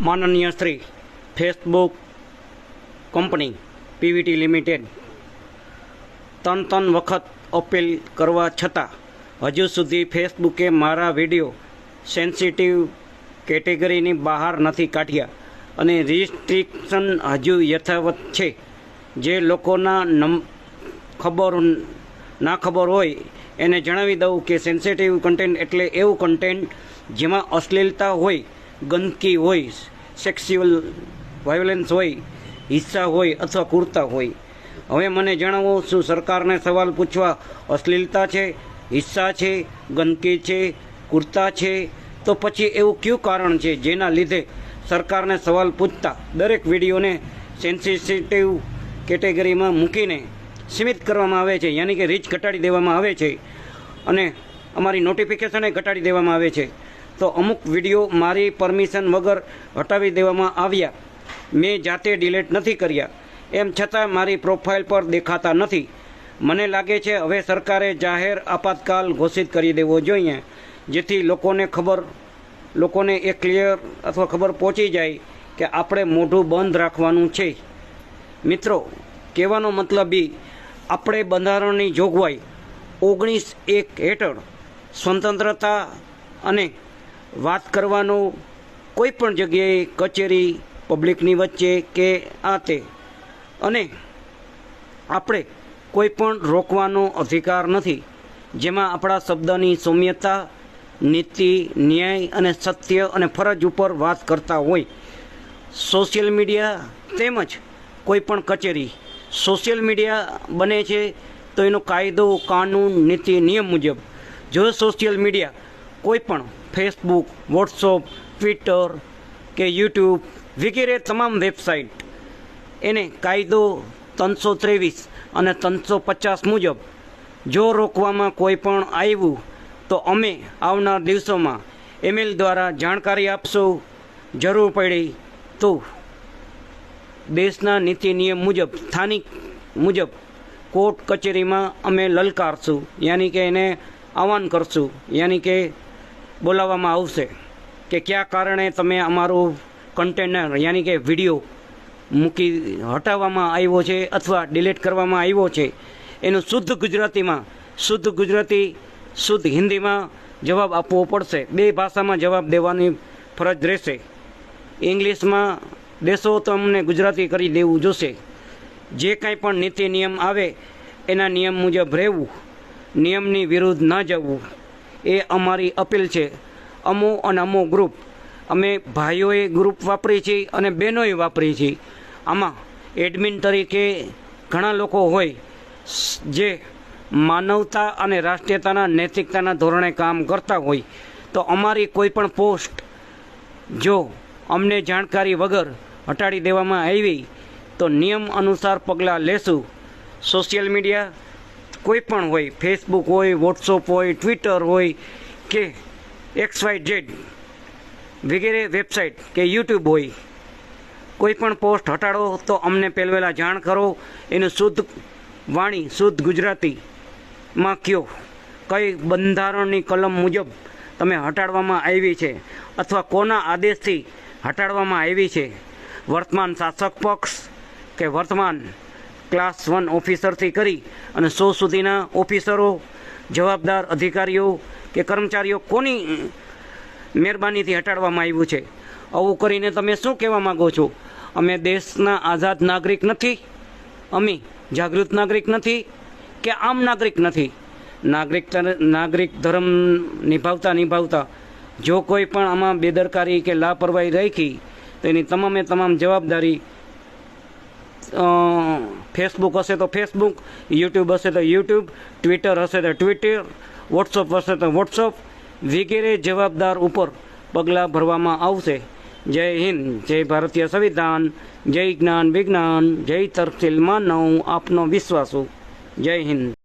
માનનીય Shri Facebook company, PVT limited ત્રણ ત્રણ વખત અપીલ કરવા છતાં, હજુ સુધી ફેસબુકે મારા વીડિયો સેન્સિટિવ કેટેગરીની બહાર નથી કાઢ્યા અને રિસ્ટ્રિક્શન હજુ યથાવત છે. જે લોકોના નમ, ખબર ના ખબર હોય એને જણાવી દઉં કે સેન્સિટિવ કન્ટેન્ટ એટલે એવું કન્ટેન્ટ જેમાં અશ્લીલતા હોય ગંદકી હોય સેક્સ્યુઅલ વાયોલન્સ હોય હિસ્સા હોય અથવા કુર્તા હોય. હવે મને જણાવો, શું સરકારને સવાલ પૂછવા અશ્લીલતા છે હિસ્સા છે, ગંદકી છે, કુર્તા છે? તો પછી એવું કયું કારણ છે જેના લીધે સરકારને સવાલ પૂછતા દરેક વિડીયોને સેન્સિટિવ કેટેગરીમાં મૂકીને સીમિત કરવામાં આવે છે, યાની કે રીચ ઘટાડી દેવામાં આવે છે અને અમારી નોટિફિકેશને ઘટાડી દેવામાં આવે છે. તો અમુક વીડિયો મારી પરમિશન વગર હટાવી દેવામાં આવ્યા. મેં જાતે ડિલેટ નથી કર્યા. એમ છતાં મારી પ્રોફાઇલ પર દેખાતા નથી. મને લાગે છે હવે સરકારે જાહેર આપાતકાલ ઘોષિત કરી દેવો જોઈએ, જેથી લોકોને ખબર, લોકોને એ ક્લિયર અથવા ખબર પહોંચી જાય કે આપણે મોઢું બંધ રાખવાનું છે. મિત્રો, કહેવાનો મતલબ એ આપણે બંધારણની જોગવાઈ ઓગણીસ એક હેઠળ સ્વતંત્રતા અને વાત કરવાનો કોઈ પણ જગ્યાએ કચેરી, પબ્લિકની વચ્ચે કે આ તે અને આપણે કોઈ પણ રોકવાનો અધિકાર નથી, જેમાં આપણા શબ્દની સૌમ્યતા, નીતિ, ન્યાય અને સત્ય અને ફરજ ઉપર વાત કરતા હોય. સોશિયલ મીડિયા તેમજ કોઈ પણ કચેરી. સોશિયલ મીડિયા બને છે તો એનો કાયદો, કાનૂન, નીતિ, નિયમ મુજબ. જો સોશિયલ મીડિયા કોઈ પણ ફેસબુક વોટ્સઅપ ટ્વિટર કે યુટ્યુબ વગેરે તમામ વેબસાઇટ એને કાયદો ત્રણસો ત્રેવીસ અને ત્રણસો પચાસ મુજબ જો રોકવામાં કોઈ પણ આવ્યું, તો અમે આવનાર દિવસોમાં ઈમેલ દ્વારા જાણકારી આપશું. જરૂર પડી તો દેશના નીતિ નિયમ મુજબ, સ્થાનિક મુજબ કોર્ટ કચેરીમાં અમે લલકારશું. યાની કે એને આહવાન કરશું. યાની કે બોલાવવામાં આવશે કે કયા કારણે તમે અમારું કન્ટેનર યાની કે વીડિયો મૂકી હટાવવામાં આવ્યો છે અથવા ડિલીટ કરવામાં આવ્યો છે, એનું શુદ્ધ ગુજરાતીમાં, શુદ્ધ ગુજરાતી, શુદ્ધ હિન્દીમાં જવાબ આપવો પડશે. બે ભાષામાં જવાબ દેવાની ફરજ રહેશે. ઇંગ્લિશમાં દેશો તો અમને ગુજરાતી કરી દેવું જોશે. જે કાંઈ પણ નીતિ નિયમ આવે, એના નિયમ મુજબ રહેવું. નિયમની વિરુદ્ધ ન જવું. એ અમારી અપીલ છે. અમો અને અમો ગ્રુપ અમે ભાઈઓએ ગ્રુપ વાપરી છીએ અને બહેનોએ વાપરી છીએ આમાં એડમિન તરીકે ઘણા લોકો હોય, જે માનવતા અને રાષ્ટ્રીયતાના નૈતિકતાના ધોરણે કામ કરતા હોય, તો અમારી કોઈ પણ પોસ્ટ જો અમને જાણકારી વગર હટાડી દેવામાં આવી, તો નિયમ અનુસાર પગલાં લેશું. સોશિયલ મીડિયા કોઈ પણ હોય ફેસબુક હોય વોટ્સઅપ હોય ટ્વિટર હોય, કે એક્સ વાય ઝેડ વગેરે વેબસાઇટ કે યુટ્યુબ હોય, કોઈ પણ પોસ્ટ હટાડો તો અમને પહેલવેલા જાણ કરો. એનું શુદ્ધ વાણી, શુદ્ધ ગુજરાતીમાં કયો. કઈ બંધારણની કલમ મુજબ તમે હટાડવામાં આવી છે અથવા કોના આદેશથી હટાડવામાં આવી છે. વર્તમાન શાસક પક્ષ કે વર્તમાન ક્લાસ વન ઓફિસરથી કરી અને સો સુધીના ઓફિસરો, જવાબદાર અધિકારીઓ કે કર્મચારીઓ કોની મહેરબાનીથી હટાડવામાં આવ્યું છે? આવું કરીને તમે શું કહેવા માગો છો? અમે દેશના આઝાદ નાગરિક નથી, અમે જાગૃત નાગરિક નથી કે આમ નાગરિક નથી? નાગરિક નાગરિક ધર્મ નિભાવતા નિભાવતા જો કોઈ પણ આમાં બેદરકારી કે લાપરવાહી રાખી, તેની તમામે તમામ જવાબદારી ફેસબુક હશે તો ફેસબુક યુટ્યુબ હશે તો યુટ્યુબ ટ્વિટર હશે તો ટ્વિટર વોટ્સઅપ હશે તો વોટ્સઅપ વગેરે જવાબદાર ઉપર પગલાં ભરવામાં આવશે. જય હિન્દ, જય ભારતીય સંવિધાન, જય જ્ઞાન વિજ્ઞાન, જય તરફિલ માનવ, આપનો વિશ્વાસુ. જય હિન્દ.